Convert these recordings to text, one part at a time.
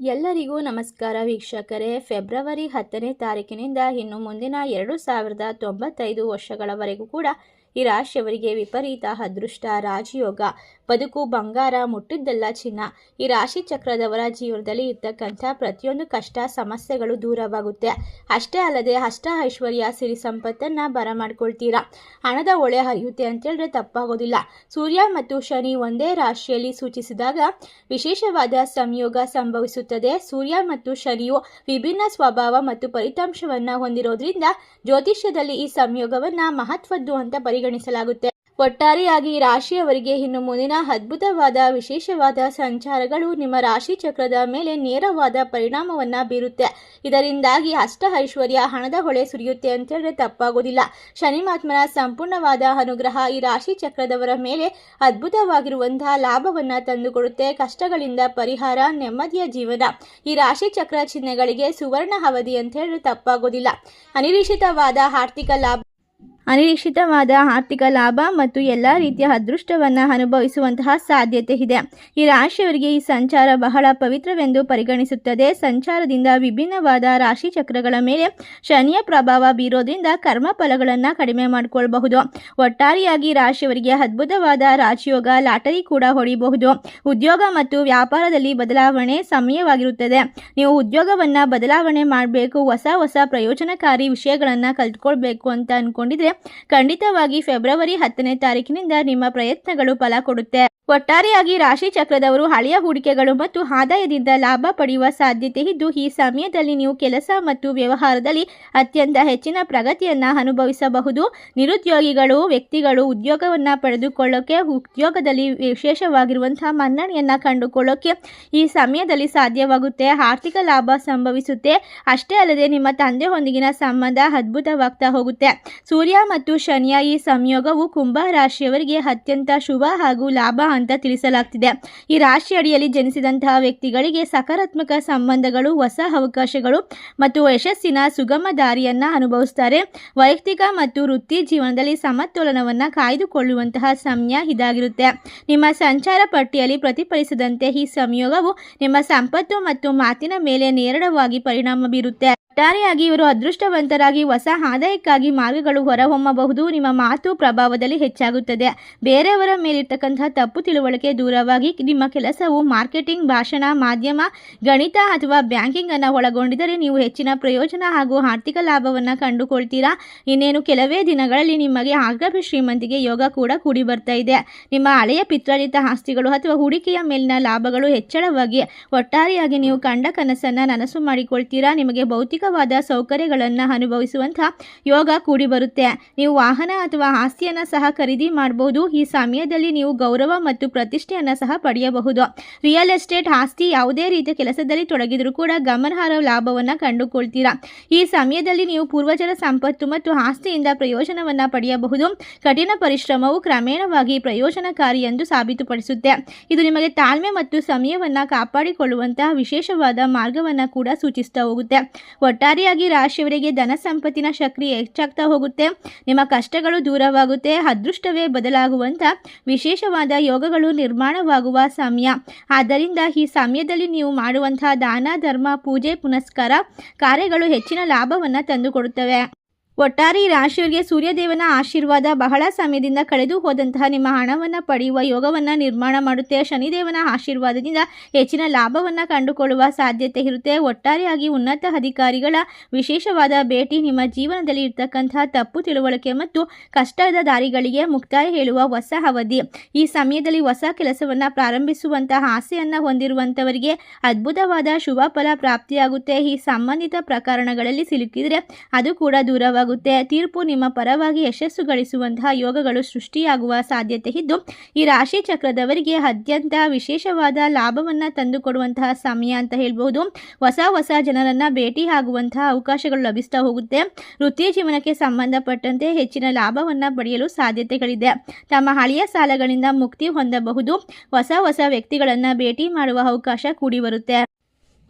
ಎಲ್ಲರಿಗೂ ನಮಸ್ಕಾರ ವೀಕ್ಷಕರೇ. ಫೆಬ್ರವರಿ ಹತ್ತನೇ ತಾರೀಕಿನಿಂದ ಇನ್ನು ಮುಂದಿನ ಎರಡು ಸಾವಿರದ ತೊಂಬತ್ತೈದು ವರ್ಷಗಳವರೆಗೂ ಕೂಡ ಈ ರಾಶಿಯವರಿಗೆ ವಿಪರೀತ ಅದೃಷ್ಟ, ರಾಜಯೋಗ, ಬದುಕು, ಬಂಗಾರ, ಮುಟ್ಟಿದ್ದೆಲ್ಲ ಚಿನ್ನ. ಈ ರಾಶಿ ಚಕ್ರದವರ ಜೀವನದಲ್ಲಿ ಇರ್ತಕ್ಕಂಥ ಪ್ರತಿಯೊಂದು ಕಷ್ಟ, ಸಮಸ್ಯೆಗಳು ದೂರವಾಗುತ್ತೆ. ಅಷ್ಟೇ ಅಲ್ಲದೆ ಅಷ್ಟ ಐಶ್ವರ್ಯ, ಸಿರಿ ಸಂಪತ್ತನ್ನು ಬರಮಾಡ್ಕೊಳ್ತೀರಾ. ಹಣದ ಒಳೆ ಹರಿಯುತ್ತೆ ಅಂತೇಳಿದ್ರೆ ತಪ್ಪಾಗೋದಿಲ್ಲ. ಸೂರ್ಯ ಮತ್ತು ಶನಿ ಒಂದೇ ರಾಶಿಯಲ್ಲಿ ಸೂಚಿಸಿದಾಗ ವಿಶೇಷವಾದ ಸಂಯೋಗ ಸಂಭವಿಸುತ್ತದೆ. ಸೂರ್ಯ ಮತ್ತು ಶನಿಯು ವಿಭಿನ್ನ ಸ್ವಭಾವ ಮತ್ತು ಫಲಿತಾಂಶವನ್ನ ಹೊಂದಿರೋದ್ರಿಂದ ಜ್ಯೋತಿಷ್ಯದಲ್ಲಿ ಈ ಸಂಯೋಗವನ್ನ ಮಹತ್ವದ್ದು ಅಂತ ಪರಿಗಣಿಸಲಾಗುತ್ತೆ. ಒಟ್ಟಾರೆಯಾಗಿ ರಾಶಿಯವರಿಗೆ ಇನ್ನು ಮುಂದಿನ ಅದ್ಭುತವಾದ, ವಿಶೇಷವಾದ ಸಂಚಾರಗಳು ನಿಮ್ಮ ರಾಶಿ ಚಕ್ರದ ಮೇಲೆ ನೇರವಾದ ಪರಿಣಾಮವನ್ನ ಬೀರುತ್ತೆ. ಇದರಿಂದಾಗಿ ಅಷ್ಟ ಐಶ್ವರ್ಯ ಹಣದ ಹೊಳೆ ಸುರಿಯುತ್ತೆ ಅಂತ ಹೇಳಿದ್ರೆ ತಪ್ಪಾಗೋದಿಲ್ಲ ಶನಿಮಾತ್ಮನ ಸಂಪೂರ್ಣವಾದ ಅನುಗ್ರಹ ಈ ರಾಶಿ ಚಕ್ರದವರ ಮೇಲೆ ಅದ್ಭುತವಾಗಿರುವಂತಹ ಲಾಭವನ್ನ ತಂದುಕೊಡುತ್ತೆ. ಕಷ್ಟಗಳಿಂದ ಪರಿಹಾರ, ನೆಮ್ಮದಿಯ ಜೀವನ. ಈ ರಾಶಿ ಚಕ್ರ ಚಿಹ್ನೆಗಳಿಗೆ ಸುವರ್ಣ ಅವಧಿ ಅಂತ ಹೇಳಿದ್ರೆ ತಪ್ಪಾಗೋದಿಲ್ಲ. ಅನಿರೀಕ್ಷಿತವಾದ ಆರ್ಥಿಕ ಲಾಭ ಅನಿರೀಕ್ಷಿತವಾದ ಆರ್ಥಿಕ ಲಾಭ ಮತ್ತು ಎಲ್ಲ ರೀತಿಯ ಅದೃಷ್ಟವನ್ನು ಅನುಭವಿಸುವಂತಹ ಸಾಧ್ಯತೆ ಇದೆ. ಈ ರಾಶಿಯವರಿಗೆ ಈ ಸಂಚಾರ ಬಹಳ ಪವಿತ್ರವೆಂದು ಪರಿಗಣಿಸುತ್ತದೆ. ಸಂಚಾರದಿಂದ ವಿಭಿನ್ನವಾದ ರಾಶಿ ಚಕ್ರಗಳ ಮೇಲೆ ಶನಿಯ ಪ್ರಭಾವ ಬೀರೋದ್ರಿಂದ ಕರ್ಮ ಫಲಗಳನ್ನು ಕಡಿಮೆ ಮಾಡಿಕೊಳ್ಬಹುದು. ಒಟ್ಟಾರೆಯಾಗಿ ರಾಶಿಯವರಿಗೆ ಅದ್ಭುತವಾದ ರಾಜಯೋಗ, ಲಾಟರಿ ಕೂಡ ಹೊಡೆಯಬಹುದು ಉದ್ಯೋಗ ಮತ್ತು ವ್ಯಾಪಾರದಲ್ಲಿ ಬದಲಾವಣೆ ಸಮಯವಾಗಿರುತ್ತದೆ. ನೀವು ಉದ್ಯೋಗವನ್ನು ಬದಲಾವಣೆ ಮಾಡಬೇಕು, ಹೊಸ ಹೊಸ ಪ್ರಯೋಜನಕಾರಿ ವಿಷಯಗಳನ್ನು ಕಲ್ತ್ಕೊಳ್ಬೇಕು ಅಂತ ಅನ್ಕೊಂಡಿದ್ರೆ ಖಂಡಿತವಾಗಿ ಫೆಬ್ರವರಿ ಹತ್ತನೇ ತಾರೀಕಿನಿಂದ ನಿಮ್ಮ ಪ್ರಯತ್ನಗಳು ಫಲ ಕೊಡುತ್ತೆ. ಒಟ್ಟಾರೆಯಾಗಿ ರಾಶಿ ಚಕ್ರದವರು ಹಳೆಯ ಹೂಡಿಕೆಗಳು ಮತ್ತು ಆದಾಯದಿಂದ ಲಾಭ ಪಡೆಯುವ ಸಾಧ್ಯತೆ ಇದ್ದು, ಈ ಸಮಯದಲ್ಲಿ ನೀವು ಕೆಲಸ ಮತ್ತು ವ್ಯವಹಾರದಲ್ಲಿ ಅತ್ಯಂತ ಹೆಚ್ಚಿನ ಪ್ರಗತಿಯನ್ನು ಅನುಭವಿಸಬಹುದು. ನಿರುದ್ಯೋಗಿಗಳು, ವ್ಯಕ್ತಿಗಳು ಉದ್ಯೋಗವನ್ನು ಪಡೆದುಕೊಳ್ಳೋಕೆ, ಉದ್ಯೋಗದಲ್ಲಿ ವಿಶೇಷವಾಗಿರುವಂತಹ ಮನ್ನಣೆಯನ್ನು ಕಂಡುಕೊಳ್ಳೋಕೆ ಈ ಸಮಯದಲ್ಲಿ ಸಾಧ್ಯವಾಗುತ್ತೆ. ಆರ್ಥಿಕ ಲಾಭ ಸಂಭವಿಸುತ್ತೆ. ಅಷ್ಟೇ ಅಲ್ಲದೆ ನಿಮ್ಮ ತಂದೆಯೊಂದಿಗಿನ ಸಂಬಂಧ ಅದ್ಭುತವಾಗ್ತಾ ಹೋಗುತ್ತೆ. ಸೂರ್ಯ ಮತ್ತು ಶನಿಯ ಈ ಸಂಯೋಗವು ಕುಂಭ ರಾಶಿಯವರಿಗೆ ಅತ್ಯಂತ ಶುಭ ಹಾಗೂ ಲಾಭ ಅಂತ ತಿಳಿಸಲಾಗ್ತಿದೆ. ಈ ರಾಶಿ ಅಡಿಯಲ್ಲಿ ಜನಿಸಿದಂತಹ ವ್ಯಕ್ತಿಗಳಿಗೆ ಸಕಾರಾತ್ಮಕ ಸಂಬಂಧಗಳು, ಹೊಸ ಅವಕಾಶಗಳು ಮತ್ತು ಯಶಸ್ಸಿನ ಸುಗಮ ದಾರಿಯನ್ನ ಅನುಭವಿಸ್ತಾರೆ. ವೈಯಕ್ತಿಕ ಮತ್ತು ವೃತ್ತಿ ಜೀವನದಲ್ಲಿ ಸಮತೋಲನವನ್ನು ಕಾಯ್ದುಕೊಳ್ಳುವಂತಹ ಸಮಯ ಇದಾಗಿರುತ್ತೆ. ನಿಮ್ಮ ಸಂಚಾರ ಪಟ್ಟಿಯಲ್ಲಿ ಪ್ರತಿಫಲಿಸದಂತೆ ಈ ಸಂಯೋಗವು ನಿಮ್ಮ ಸಂಪತ್ತು ಮತ್ತು ಮಾತಿನ ಮೇಲೆ ನೇರವಾಗಿ ಪರಿಣಾಮ ಬೀರುತ್ತೆ. ಒಟ್ಟಾರೆಯಾಗಿ ಇವರು ಅದೃಷ್ಟವಂತರಾಗಿ ಹೊಸ ಆದಾಯಕ್ಕಾಗಿ ಮಾರ್ಗಗಳು ಹೊರಹೊಮ್ಮಬಹುದು. ನಿಮ್ಮ ಮಾತು ಪ್ರಭಾವದಲ್ಲಿ ಹೆಚ್ಚಾಗುತ್ತದೆ. ಬೇರೆಯವರ ಮೇಲಿರ್ತಕ್ಕಂತಹ ತಪ್ಪು ತಿಳುವಳಿಕೆ ದೂರವಾಗಿ ನಿಮ್ಮ ಕೆಲಸವು ಮಾರ್ಕೆಟಿಂಗ್, ಭಾಷಣ, ಮಾಧ್ಯಮ, ಗಣಿತ ಅಥವಾ ಬ್ಯಾಂಕಿಂಗ್ ಅನ್ನು ಒಳಗೊಂಡಿದ್ದರೆ ನೀವು ಹೆಚ್ಚಿನ ಪ್ರಯೋಜನ ಹಾಗೂ ಆರ್ಥಿಕ ಲಾಭವನ್ನು ಕಂಡುಕೊಳ್ತೀರಾ. ಇನ್ನೇನು ಕೆಲವೇ ದಿನಗಳಲ್ಲಿ ನಿಮಗೆ ಆಗ್ರಭ ಶ್ರೀಮಂತಿಗೆ ಯೋಗ ಕೂಡ ಕೂಡಿ ಬರ್ತಾ ಇದೆ. ನಿಮ್ಮ ಹಳೆಯ ಪಿತ್ರಾರ್ಜಿತ ಆಸ್ತಿಗಳು ಅಥವಾ ಹೂಡಿಕೆಯ ಮೇಲಿನ ಲಾಭಗಳು ಹೆಚ್ಚಳವಾಗಿ ಒಟ್ಟಾರೆಯಾಗಿ ನೀವು ಕಂಡ ಕನಸನ್ನು ನನಸು ಮಾಡಿಕೊಳ್ತೀರಾ. ನಿಮಗೆ ಭೌತಿಕವಾದ ಸೌಕರ್ಯಗಳನ್ನು ಅನುಭವಿಸುವಂಥ ಯೋಗ ಕೂಡಿ ಬರುತ್ತೆ. ನೀವು ವಾಹನ ಅಥವಾ ಆಸ್ತಿಯನ್ನು ಸಹ ಖರೀದಿ ಮಾಡಬಹುದು ಈ ಸಮಯದಲ್ಲಿ ನೀವು ಗೌರವ ಮತ್ತು ಪ್ರತಿಷ್ಠೆಯನ್ನು ಸಹ ಪಡೆಯಬಹುದು. ರಿಯಲ್ ಎಸ್ಟೇಟ್ ಆಸ್ತಿ ಯಾವುದೇ ರೀತಿಯ ಕೆಲಸದಲ್ಲಿ ತೊಡಗಿದರೂ ಕೂಡ ಗಮನಾರ್ಹ ಲಾಭವನ್ನು ಕಂಡುಕೊಳ್ತೀರಾ. ಈ ಸಮಯದಲ್ಲಿ ನೀವು ಪೂರ್ವಜರ ಸಂಪತ್ತು ಮತ್ತು ಆಸ್ತಿಯಿಂದ ಪ್ರಯೋಜನವನ್ನು ಪಡೆಯಬಹುದು. ಕಠಿಣ ಪರಿಶ್ರಮವು ಕ್ರಮೇಣವಾಗಿ ಪ್ರಯೋಜನಕಾರಿ ಎಂದು ಸಾಬೀತುಪಡಿಸುತ್ತೆ. ಇದು ನಿಮಗೆ ತಾಳ್ಮೆ ಮತ್ತು ಸಮಯವನ್ನು ಕಾಪಾಡಿಕೊಳ್ಳುವಂತಹ ವಿಶೇಷವಾದ ಮಾರ್ಗವನ್ನು ಕೂಡ ಸೂಚಿಸ್ತಾ ಹೋಗುತ್ತೆ. ಒಟ್ಟಾರೆಯಾಗಿ ರಾಶಿಯವರಿಗೆ ಧನ ಸಂಪತ್ತಿನ ಶಕ್ತಿ ಹೆಚ್ಚಾಗ್ತಾ ಹೋಗುತ್ತೆ. ನಿಮ್ಮ ಕಷ್ಟಗಳು ದೂರವಾಗುತ್ತೆ. ಅದೃಷ್ಟವೇ ಬದಲಾಗುವಂಥ ವಿಶೇಷವಾದ ಯೋಗಗಳು ನಿರ್ಮಾಣವಾಗುವ ಸಮಯ. ಆದ್ದರಿಂದ ಈ ಸಮಯದಲ್ಲಿ ನೀವು ಮಾಡುವಂತಹ ದಾನ, ಧರ್ಮ, ಪೂಜೆ, ಪುನಸ್ಕಾರ ಕಾರ್ಯಗಳು ಹೆಚ್ಚಿನ ಲಾಭವನ್ನು ತಂದುಕೊಡುತ್ತವೆ. ಒಟ್ಟಾರೆ ರಾಶಿಯವರಿಗೆ ಸೂರ್ಯದೇವನ ಆಶೀರ್ವಾದ ಬಹಳ ಸಮಯದಿಂದ ಕಳೆದು ಹೋದಂತಹ ನಿಮ್ಮ ಹಣವನ್ನು ಪಡೆಯುವ, ಯೋಗವನ್ನು ನಿರ್ಮಾಣ ಮಾಡುತ್ತೆ ಶನಿದೇವನ ಆಶೀರ್ವಾದದಿಂದ ಹೆಚ್ಚಿನ ಲಾಭವನ್ನು ಕಂಡುಕೊಳ್ಳುವ ಸಾಧ್ಯತೆ ಇರುತ್ತೆ. ಒಟ್ಟಾರೆಯಾಗಿ ಉನ್ನತ ಅಧಿಕಾರಿಗಳ ವಿಶೇಷವಾದ ಭೇಟಿ ನಿಮ್ಮ ಜೀವನದಲ್ಲಿ ಇರ್ತಕ್ಕಂತಹ ತಪ್ಪು ತಿಳುವಳಿಕೆ ಮತ್ತು ಕಷ್ಟದ ದಾರಿಗಳಿಗೆ ಮುಕ್ತಾಯ ಹೇಳುವ ಹೊಸ ಅವಧಿ. ಈ ಸಮಯದಲ್ಲಿ ಹೊಸ ಕೆಲಸವನ್ನು ಪ್ರಾರಂಭಿಸುವಂತಹ ಆಸೆಯನ್ನು ಹೊಂದಿರುವಂಥವರಿಗೆ ಅದ್ಭುತವಾದ ಶುಭ ಫಲ ಪ್ರಾಪ್ತಿಯಾಗುತ್ತೆ. ಈ ಸಂಬಂಧಿತ ಪ್ರಕರಣಗಳಲ್ಲಿ ಸಿಲುಕಿದರೆ ಅದು ಕೂಡ ದೂರವಾಗುತ್ತೆ ತೀರ್ಪು ನಿಮ್ಮ ಪರವಾಗಿ ಯಶಸ್ಸು ಗಳಿಸುವಂತಹ ಯೋಗಗಳು ಸೃಷ್ಟಿಯಾಗುವ ಸಾಧ್ಯತೆ ಇದ್ದು, ಈ ರಾಶಿ ಚಕ್ರದವರಿಗೆ ಅತ್ಯಂತ ವಿಶೇಷವಾದ ಲಾಭವನ್ನು ತಂದುಕೊಡುವಂತಹ ಸಮಯ ಅಂತ ಹೇಳ್ಬೋದು ಹೊಸ ಹೊಸ ಜನರನ್ನ ಭೇಟಿ ಆಗುವಂತಹ ಅವಕಾಶಗಳು ಲಭಿಸ್ತಾ ಹೋಗುತ್ತೆ. ವೃತ್ತಿ ಜೀವನಕ್ಕೆ ಸಂಬಂಧಪಟ್ಟಂತೆ ಹೆಚ್ಚಿನ ಲಾಭವನ್ನು ಪಡೆಯಲು ಸಾಧ್ಯತೆಗಳಿದೆ. ತಮ್ಮ ಹಳೆಯ ಸಾಲಗಳಿಂದ ಮುಕ್ತಿ ಹೊಂದಬಹುದು. ಹೊಸ ಹೊಸ ವ್ಯಕ್ತಿಗಳನ್ನು ಭೇಟಿ ಮಾಡುವ ಅವಕಾಶ ಕೂಡಿ ಬರುತ್ತೆ.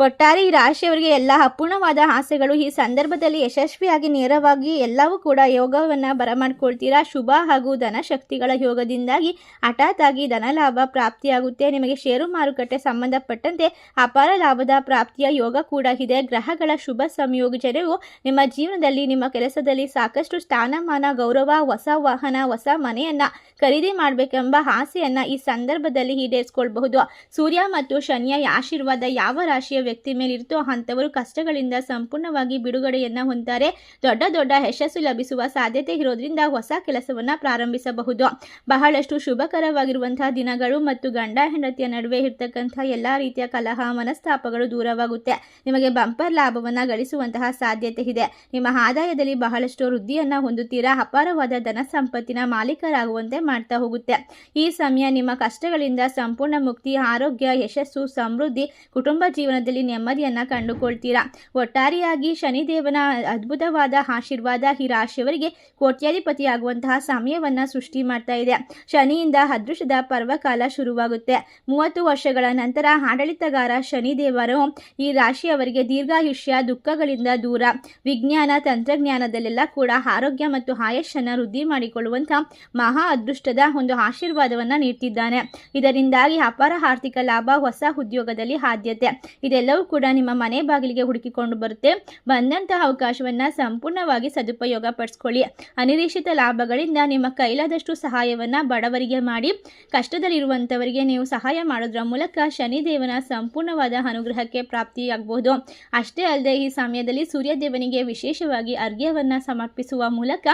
ಒಟ್ಟಾರೆ ಈ ರಾಶಿಯವರಿಗೆ ಎಲ್ಲ ಅಪೂರ್ಣವಾದ ಆಸೆಗಳು ಈ ಸಂದರ್ಭದಲ್ಲಿ ಯಶಸ್ವಿಯಾಗಿ ನೇರವಾಗಿ ಎಲ್ಲವೂ ಕೂಡ ಯೋಗವನ್ನು ಬರಮಾಡ್ಕೊಳ್ತೀರಾ? ಶುಭ ಹಾಗೂ ಧನಶಕ್ತಿಗಳ ಯೋಗದಿಂದಾಗಿ ಹಠಾತ್ ಆಗಿ ಧನಲಾಭ ಪ್ರಾಪ್ತಿಯಾಗುತ್ತೆ. ನಿಮಗೆ ಷೇರು ಮಾರುಕಟ್ಟೆ ಸಂಬಂಧಪಟ್ಟಂತೆ ಅಪಾರ ಲಾಭದ ಪ್ರಾಪ್ತಿಯ ಯೋಗ ಕೂಡ ಇದೆ. ಗ್ರಹಗಳ ಶುಭ ಸಂಯೋಜನೆಯು ನಿಮ್ಮ ಜೀವನದಲ್ಲಿ, ನಿಮ್ಮ ಕೆಲಸದಲ್ಲಿ ಸಾಕಷ್ಟು ಸ್ಥಾನಮಾನ, ಗೌರವ, ಹೊಸ ವಾಹನ, ಹೊಸ ಮನೆಯನ್ನ ಖರೀದಿ ಮಾಡಬೇಕೆಂಬ ಆಸೆಯನ್ನ ಈ ಸಂದರ್ಭದಲ್ಲಿ ಈಡೇರಿಸಿಕೊಳ್ಬಹುದು. ಸೂರ್ಯ ಮತ್ತು ಶನಿಯ ಆಶೀರ್ವಾದ ಯಾವ ರಾಶಿಯ ವ್ಯಕ್ತಿ ಮೇಲಿರುತ್ತೋ ಅಂಥವರು ಕಷ್ಟಗಳಿಂದ ಸಂಪೂರ್ಣವಾಗಿ ಬಿಡುಗಡೆಯನ್ನ ಹೊಂದಾರೆ ದೊಡ್ಡ ದೊಡ್ಡ ಯಶಸ್ಸು ಲಭಿಸುವ ಸಾಧ್ಯತೆ ಇರೋದ್ರಿಂದ ಹೊಸ ಕೆಲಸವನ್ನ ಪ್ರಾರಂಭಿಸಬಹುದು. ಬಹಳಷ್ಟು ಶುಭಕರವಾಗಿರುವಂತಹ ದಿನಗಳು ಮತ್ತು ಗಂಡ ಹೆಂಡತಿಯ ನಡುವೆ ಇರ್ತಕ್ಕಂಥ ಎಲ್ಲ ರೀತಿಯ ಕಲಹ, ಮನಸ್ತಾಪಗಳು ದೂರವಾಗುತ್ತೆ. ನಿಮಗೆ ಬಂಪರ್ ಲಾಭವನ್ನ ಗಳಿಸುವಂತಹ ಸಾಧ್ಯತೆ ಇದೆ. ನಿಮ್ಮ ಆದಾಯದಲ್ಲಿ ಬಹಳಷ್ಟು ವೃದ್ಧಿಯನ್ನ ಹೊಂದುತ್ತೀರಾ? ಅಪಾರವಾದ ಧನ ಸಂಪತ್ತಿನ ಮಾಲೀಕರಾಗುವಂತೆ ಮಾಡ್ತಾ ಹೋಗುತ್ತೆ. ಈ ಸಮಯ ನಿಮ್ಮ ಕಷ್ಟಗಳಿಂದ ಸಂಪೂರ್ಣ ಮುಕ್ತಿ, ಆರೋಗ್ಯ, ಯಶಸ್ಸು, ಸಮೃದ್ಧಿ, ಕುಟುಂಬ ಜೀವನದಲ್ಲಿ ನೆಮ್ಮದಿಯನ್ನ ಕಂಡುಕೊಳ್ತೀರಾ? ಒಟ್ಟಾರೆಯಾಗಿ ಶನಿದೇವನ ಅದ್ಭುತವಾದ ಆಶೀರ್ವಾದ ಈ ರಾಶಿಯವರಿಗೆ ಕೋಟ್ಯಾಧಿಪತಿಯಾಗುವಂತಹ ಸಮಯವನ್ನ ಸೃಷ್ಟಿ ಮಾಡ್ತಾ ಇದೆ. ಶನಿಯಿಂದ ಅದೃಷ್ಟದ ಪರ್ವಕಾಲ ಶುರುವಾಗುತ್ತೆ. ಮೂವತ್ತು ವರ್ಷಗಳ ನಂತರ ಆಡಳಿತಗಾರ ಶನಿದೇವರು ಈ ರಾಶಿಯವರಿಗೆ ದೀರ್ಘಾಯುಷ್ಯ, ದುಃಖಗಳಿಂದ ದೂರ. ವಿಜ್ಞಾನ, ತಂತ್ರಜ್ಞಾನದಲ್ಲೆಲ್ಲ ಕೂಡ ಆರೋಗ್ಯ ಮತ್ತು ಆಯಸ್ಸನ್ನು ವೃದ್ಧಿ ಮಾಡಿಕೊಳ್ಳುವಂತಹ ಮಹಾ ಅದೃಷ್ಟದ ಒಂದು ಆಶೀರ್ವಾದವನ್ನು ನೀಡ್ತಿದ್ದಾನೆ. ಇದರಿಂದಾಗಿ ಅಪಾರ ಆರ್ಥಿಕ ಲಾಭ, ಹೊಸ ಉದ್ಯೋಗದಲ್ಲಿ ಆದ್ಯತೆ. ಇದೆಲ್ಲವೂ ಕೂಡ ನಿಮ್ಮ ಮನೆ ಬಾಗಿಲಿಗೆ ಹುಡುಕಿಕೊಂಡು ಬರುತ್ತೆ. ಬಂದಂತಹ ಅವಕಾಶವನ್ನು ಸಂಪೂರ್ಣವಾಗಿ ಸದುಪಯೋಗ ಪಡಿಸ್ಕೊಳ್ಳಿ. ಅನಿರೀಕ್ಷಿತ ಲಾಭಗಳಿಂದ ನಿಮ್ಮ ಕೈಲಾದಷ್ಟು ಸಹಾಯವನ್ನು ಬಡವರಿಗೆ ಮಾಡಿ. ಕಷ್ಟದಲ್ಲಿರುವಂಥವರಿಗೆ ನೀವು ಸಹಾಯ ಮಾಡೋದ್ರ ಮೂಲಕ ಶನಿದೇವನ ಸಂಪೂರ್ಣವಾದ ಅನುಗ್ರಹಕ್ಕೆ ಪ್ರಾಪ್ತಿಯಾಗಬಹುದು. ಅಷ್ಟೇ ಅಲ್ಲದೆ ಈ ಸಮಯದಲ್ಲಿ ಸೂರ್ಯದೇವನಿಗೆ ವಿಶೇಷವಾಗಿ ಅರ್ಘ್ಯವನ್ನು ಸಮರ್ಪಿಸುವ ಮೂಲಕ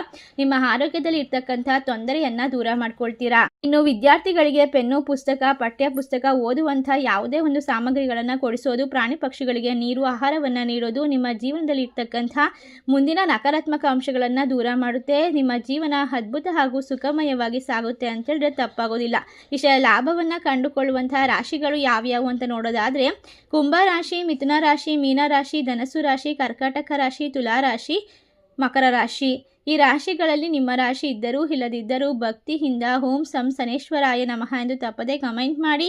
ನಿಮ್ಮ ಆರೋಗ್ಯದಲ್ಲಿ ಇರ್ತಕ್ಕಂಥ ತೊಂದರೆಯನ್ನ ದೂರ ಮಾಡ್ಕೊಳ್ತೀರಾ? ಇನ್ನು ವಿದ್ಯಾರ್ಥಿಗಳಿಗೆ ಪೆನ್ನು, ಪುಸ್ತಕ ಪಠ್ಯ ಪುಸ್ತಕ ಓದುವಂತಹ ಯಾವುದೇ ಒಂದು ಸಾಮಗ್ರಿಗಳನ್ನು ಕೊಡಿಸೋದು ಪ್ರಾಣಿ ಪಕ್ಷಿಗಳಿಗೆ ನೀರು, ಆಹಾರವನ್ನು ನೀಡೋದು ನಿಮ್ಮ ಜೀವನದಲ್ಲಿ ಇರ್ತಕ್ಕಂಥ ಮುಂದಿನ ನಕಾರಾತ್ಮಕ ಅಂಶಗಳನ್ನು ದೂರ ಮಾಡುತ್ತೆ. ನಿಮ್ಮ ಜೀವನ ಅದ್ಭುತ ಹಾಗೂ ಸುಖಮಯವಾಗಿ ಸಾಗುತ್ತೆ ಅಂತ ಹೇಳಿದ್ರೆ ತಪ್ಪಾಗೋದಿಲ್ಲ. ಇಷ್ಟ ಲಾಭವನ್ನು ಕಂಡುಕೊಳ್ಳುವಂತಹ ರಾಶಿಗಳು ಯಾವ್ಯಾವು ಅಂತ ನೋಡೋದಾದರೆ, ಕುಂಭ ರಾಶಿ, ಮಿಥುನ ರಾಶಿ, ಮೀನ ರಾಶಿ ಧನಸು ರಾಶಿ, ಕರ್ಕಾಟಕ ರಾಶಿ, ತುಲಾ ರಾಶಿ, ಮಕರ ರಾಶಿ. ಈ ರಾಶಿಗಳಲ್ಲಿ ನಿಮ್ಮ ರಾಶಿ ಇದ್ದರೂ, ಇಲ್ಲದಿದ್ದರೂ ಭಕ್ತಿಯಿಂದ ಓಂ ಸನೇಶ್ವರಾಯ ನಮಃ ಎಂದು ತಪ್ಪದೆ ಕಮೆಂಟ್ ಮಾಡಿ.